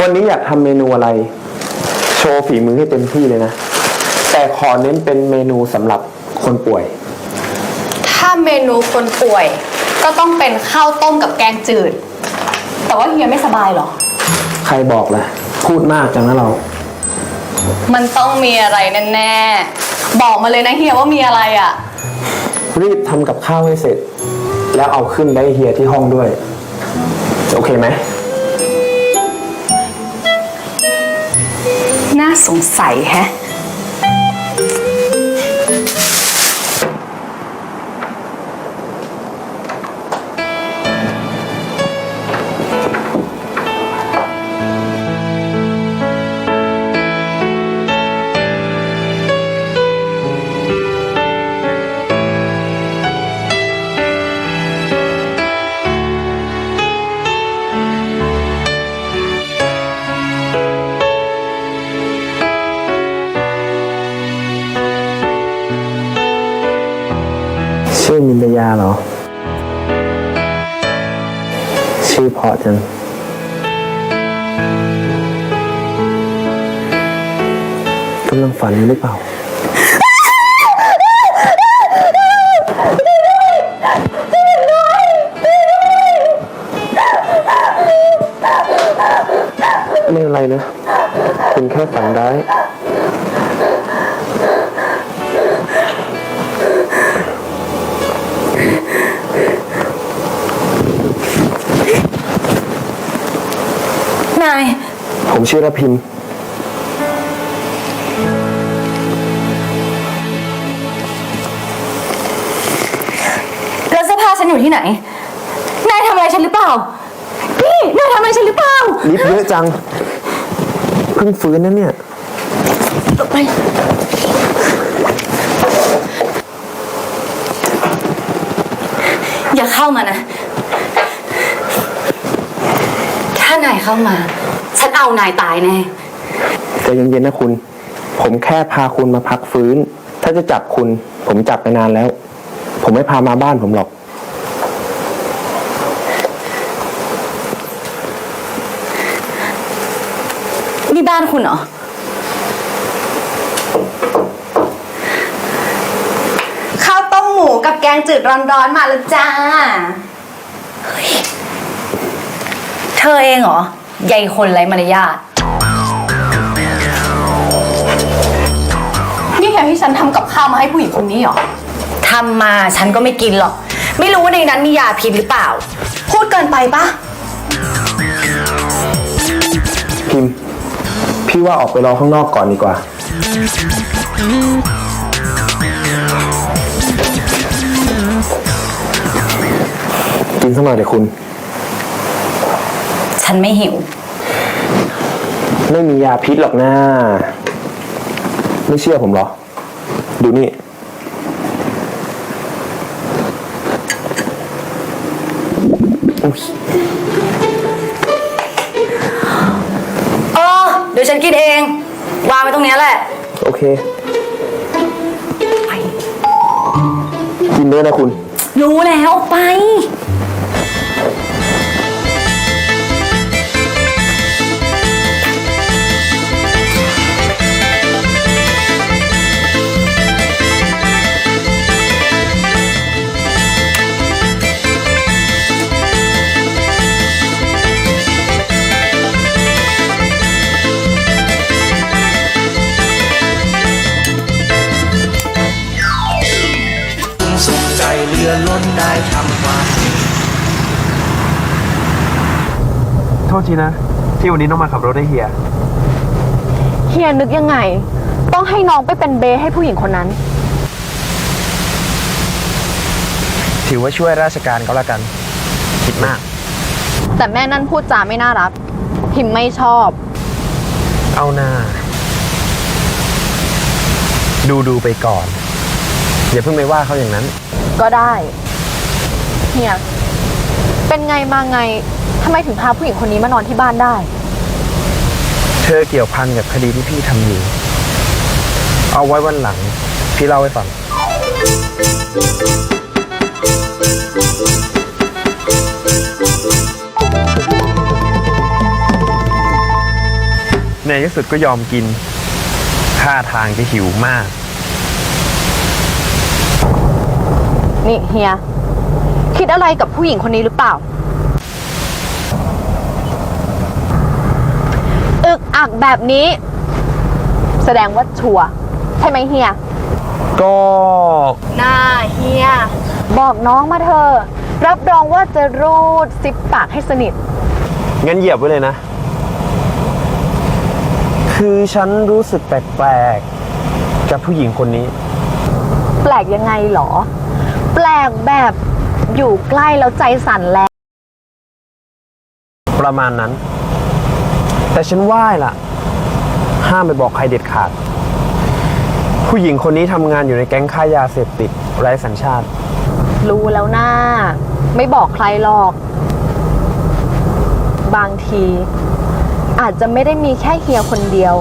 วันนี้อยากทำเมนูอะไร โชว์ฝีมือให้เต็มที่เลยนะ แต่ขอเน้นเป็นเมนูสำหรับคนป่วย ถ้าเมนูคนป่วย ก็ต้องเป็นข้าวต้มกับแกงจืด แต่ว่าเฮียไม่สบายเหรอ ใครบอกล่ะ พูดมากจังนะเรา มันต้องมีอะไรแน่ๆ บอกมาเลยนะเฮียว่ามีอะไรอะ รีบทำกับข้าวให้เสร็จ แล้วเอาขึ้นได้เฮียที่ห้องด้วย โอเคไหม น่าสงสัยแฮะ มินตยาเหรอ ชื่อเพาะจังกำลังฝันหรือเปล่า ผมชื่อระพิน แล้วเสื้อผ้าฉันอยู่ที่ไหน นายทำอะไรฉันหรือเปล่าพี่ นายทำอะไรฉันหรือเปล่า ลิฟต์เยอะจัง เพิ่งฟื้นนะเนี่ย ไป อย่าเข้ามานะ ถ้านายเข้ามา ฉันเอานายตายแน่ ใจเย็นๆนะคุณ ผมแค่พาคุณมาพักฟื้น ถ้าจะจับคุณ ผมจับไปนานแล้ว ผมไม่พามาบ้านผมหรอก นี่บ้านคุณเหรอ ข้าวต้มหมูกับแกงจืดร้อนๆมาแล้วจ้า เธอเองเหรอ ใหญ่คนไรมารยาทนี่แค่ที่ฉันทำกับข้าวมาให้ผู้หญิงคนนี้เหรอ ทำมาฉันก็ไม่กินหรอก ไม่รู้ว่าในนั้นมียาพิษหรือเปล่า พูดเกินไปปะพิมพ์ พี่ว่าออกไปรอข้างนอกก่อนดีกว่า กินสักหน่อยเดี๋ยวคุณ ฉันไม่หิว ไม่มียาพิษหรอกนะไม่เชื่อผมเหรอ ดูนี่อุ๊ยเออ เดี๋ยวฉันกินเอง วางไว้ตรงเนี้ยแหละ โอเคไปกินด้วยนะคุณ รู้แล้วไป ษทีนะ ที่วันนี้ต้องมาขับรถให้เฮีย เฮียนึกยังไง ต้องให้น้องไปเป็นเบย์ให้ผู้หญิงคนนั้น ถือว่าช่วยราชการก็แล้วกันคิดมาก แต่แม่นั่นพูดจาไม่น่ารักพิมพ์ไม่ชอบ เอาหน้า ดูดูไปก่อน อย่าเพิ่งไปว่าเขาอย่างนั้น ก็ได้ เฮีย เป็นไงมาไงทำไมถึงพาผู้หญิงคนนี้มานอนที่บ้านได้ เธอเกี่ยวพันกับคดีที่พี่ทำอยู่ เอาไว้วันหลัง พี่เล่าให้ฟังที่สุดก็ยอมกิน ท่าทางจะหิวมาก นี่เฮีย คิดอะไรกับผู้หญิงคนนี้หรือเปล่า อึกอักแบบนี้ แสดงว่าชัวร์ใช่ไหมเฮีย ก็หน้าเฮีย บอกน้องมาเถอะรับรองว่าจะรูดซิปปากให้สนิท งั้นเหยียบไว้เลยนะ คือฉันรู้สึกแปลกๆกับผู้หญิงคนนี้ แปลกยังไงหรอ แปลกแบบ อยู่ใกล้แล้วใจสั่นแล้ว ประมาณนั้น แต่ฉันไหว้ล่ะ ห้ามไปบอกใครเด็ดขาด ผู้หญิงคนนี้ทำงานอยู่ในแก๊งค้ายาเสพติดไร้สัญชาติ รู้แล้วนะ่าไม่บอกใครหรอก บางที อาจจะไม่ได้มีแค่เฮียคนเดียว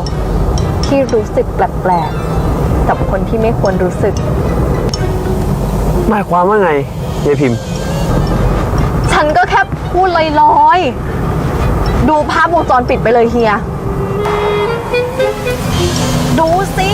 ที่รู้สึกแปลกๆกับคนที่ไม่ควรรู้สึก หมายความว่าไง ยายพิมพ์ ฉันก็แค่พูดลอยๆ ดูภาพวงจรปิดไปเลยเฮีย ดูสิ